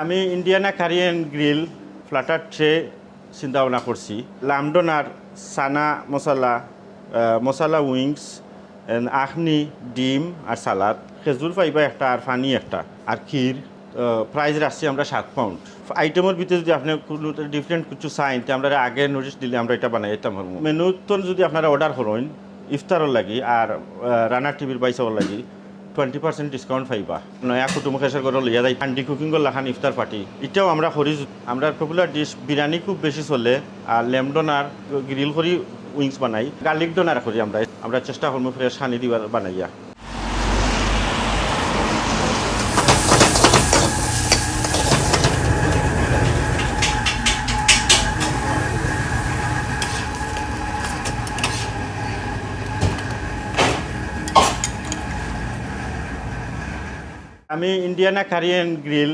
আমি Indiana কারিয়ান grill Flutter tray চিন্তা ভাবনা করছি লামডোনার সানা মশলা মশলা উইংস আখনি, ডিম আর সালাদ, খেজুর পাইবা একটা আর ফানি একটা, আর ক্ষীর প্রাইস রাখছি আমরা সাত পাউন্ড আইটেমের ভিতরে যদি আপনি কোনো ডিফারেন্ট কিছু চাইন তে আমরা আগে নোটিশ দিলে আমরা এটা বানাই, এটা মেনু যদি আপনারা অর্ডার করেন, ইফতারর লাগি আর রানার টিভির বাইসাবার লাগি টোয়েন্টি পার্সেন্ট ডিসকাউন্ট পাইবা। নয়া কুটুম খেসার করে লইয়া যায় হান্ডি কুকিং লাখান ইফতার পার্টি এটাও আমরা করি আমরা পপুলার ডিশ বিরিয়ানি খুব বেশি চলে, আর লেমডন আর গ্রিল করি উইংস বানাই গার্লিক ডোনার করি আমরা আমরা চেষ্টা করব ফ্রেশ হানি দিবার বানাইয়া। আমি ইন্ডিয়ানা কারিয়ান গ্রিল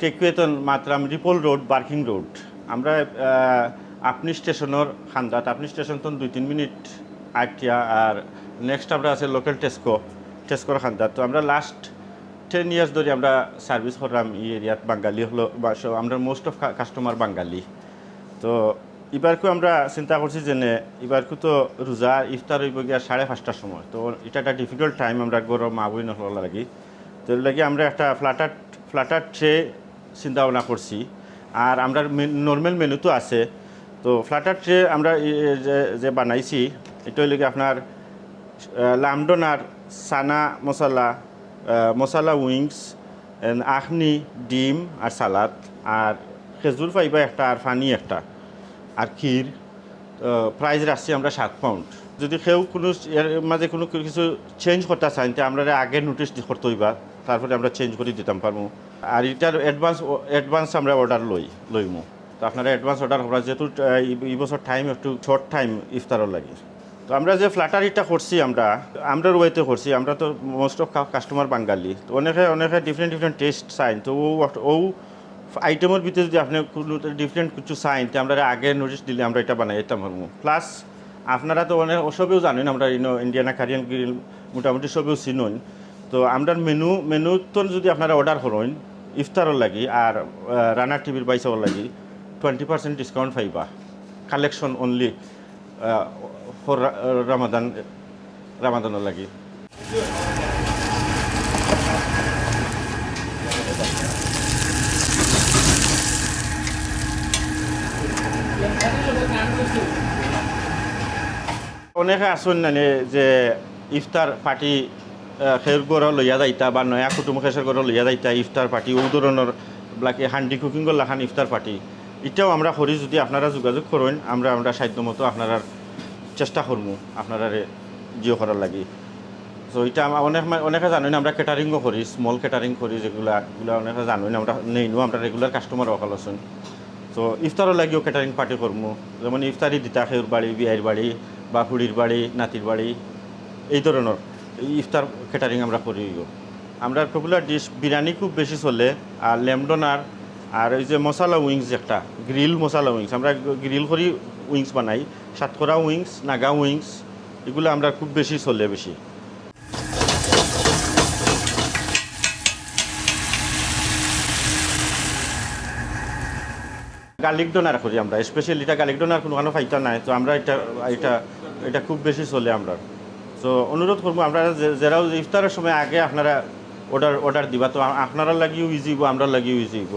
টেকুয়েতন মাত্রাম রিপোল রোড বার্কিং রোড আমরা আপনি স্টেশনের খান্দাত, আপনি স্টেশন তো দুই তিন মিনিট আটটিয়া আর নেক্সট আমরা আছে লোকাল টেস্কো টেস্কোর খান্দাত। তো আমরা লাস্ট টেন ইয়ার্স ধরে আমরা সার্ভিস করলাম এই এরিয়াত বাঙালি হলো, বা আমরা মোস্ট অফ কাস্টমার বাঙালি। তো এবারকু আমরা চিন্তা করছি যে এবারকু তো রোজা ইফতার হইব গিয়া সাড়ে পাঁচটার সময়। তো এটা একটা ডিফিকাল্ট টাইম আমরা গরম মা বই লাগি। তো এর লাগি আমরা একটা ফ্ল্যাটার ফ্ল্যাটার ট্রে চিন্তা ভাবনা করছি। আর আমরা নর্মাল মেনু তো আছে। তো ফ্ল্যাটার ট্রে আমরা যে- বানাইছি, এটা হইলে আপনার লামডন আর সানা মশলা মশলা উইংস আখনি ডিম আর সালাদ, আর খেজুর পাইবা একটা আর ফানি একটা, আর ক্ষীর। প্রাইস রাখছি আমরা সাত পাউন্ড যদি কেউ কোনো, এর মাঝে কোনো কিছু চেঞ্জ করতে চান তে আমরা আগে নোটিশ করতে হইবা। তারপরে আমরা চেঞ্জ করে দিতাম, পারব। আর এটার অ্যাডভান্স অ্যাডভান্স আমরা অর্ডার লই, লইমু। তো আপনারা অ্যাডভান্স অর্ডার করা যেহেতু এই- বছর টাইম একটু শর্ট টাইম ইফতারও লাগে। তো আমরা যে ফ্ল্যাটারিটা করছি আমরা আমরা ওয়েতে করছি, আমরা তো মোস্ট অফ কাস্টমার বাঙালি। তো অনেকে অনেকে ডিফারেন্ট ডিফারেন্ট টেস্ট চাইন তো ও ও আইটেমের ভিতরে যদি আপনি ডিফারেন্ট কিছু চাইন তো আমরা আগে নোটিশ দিলে আমরা এটা বানাই, এটা পারব প্লাস আপনারা তো অনেক সবেও জানেন, আমরা ইনো ইন্ডিয়ানা কারিয়ান গ্রিল মোটামুটি সবেও চিনুন। তো আমরা মেনু মেনু তো যদি আপনারা অর্ডার করেন, ইফতারর লাগি আর রানার টিভির বাইসাবার লাগি টোয়েন্টি পার্সেন্ট ডিসকাউন্ট পাইবা। কালেকশন অনলি ফর রামাদান রামাদানের লাগি। অনেকে আসুন মানে যে ইফতার পার্টি খের গড় লইয়া যাইতা বা নয়া কুটুম খেসের গড় লইয়া যাইতা ইফতার পার্টি ও ধরনের ব্লাকে হান্ডি কুকিং লাখান ইফতার পার্টি এটাও আমরা করি যদি আপনারা যোগাযোগ করেন, আমরা আমরা সাধ্য মতো আপনারা চেষ্টা করব আপনারা জিও করার লাগি। তো এটা অনেক অনেকে জানেন, আমরা ক্যাটারিংও করি স্মল ক্যাটারিং করি, যেগুলা এগুলো অনেকে জানেন, আমরা নেই নো আমরা রেগুলার কাস্টমার অকাল আছেন। তো ইফতারও লাগিও ক্যাটারিং পার্টি করব, যেমন ইফতারি দিতা খেউর বাড়ি বিয়ের বাড়ি বা হুড়ির বাড়ি, নাতির বাড়ি, এই ধরনের। ইফতার ক্যাটারিং আমরা করি। আমরা পপুলার ডিশ বিরিয়ানি খুব বেশি চলে, আর লেমডনার আর ওই যে মশলা উইংস একটা গ্রিল মশলা উইংস আমরা গ্রিল করি উইংস বানাই সাতকরা উইংস নাগা উইংস এগুলো আমরা খুব বেশি চলে বেশি। গার্লিক ডোনার করি আমরা স্পেশালি এটা গার্লিক ডোনার কোনো কোনো ফাইটা নাই, তো আমরা এটা এটা এটা খুব বেশি চলে আমরা। তো অনুরোধ করব, আমরা যারাও ইফতারের সময় আগে আপনারা অর্ডার অর্ডার দিবা, তো আপনারা লাগিও ইজি হইব আমরা লাগিও ইজি হইব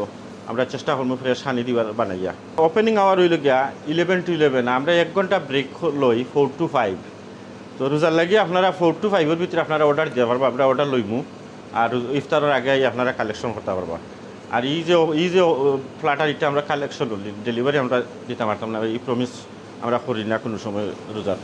আমরা চেষ্টা করব ফ্রেশ হানি দিবার, বানাইয়া। ওপেনিং আওয়ার হইল গিয়া ইলেভেন টু ইলেভেন আমরা এক ঘণ্টা ব্রেক লই ফোর টু ফাইভ তো রোজার লাগি আপনারা ফোর টু ফাইভের ভিতরে আপনারা অর্ডার দিতে পারবা, আমরা অর্ডার লইমু। আর ইফতারের আগে আপনারা কালেকশন করতে পারবা। আর এই যে এই যে ফ্ল্যাটার এটা আমরা কালেকশন ডেলিভারি আমরা দিতে পারতাম না, এই প্রমিস আমরা করি না কোনো সময় রোজার।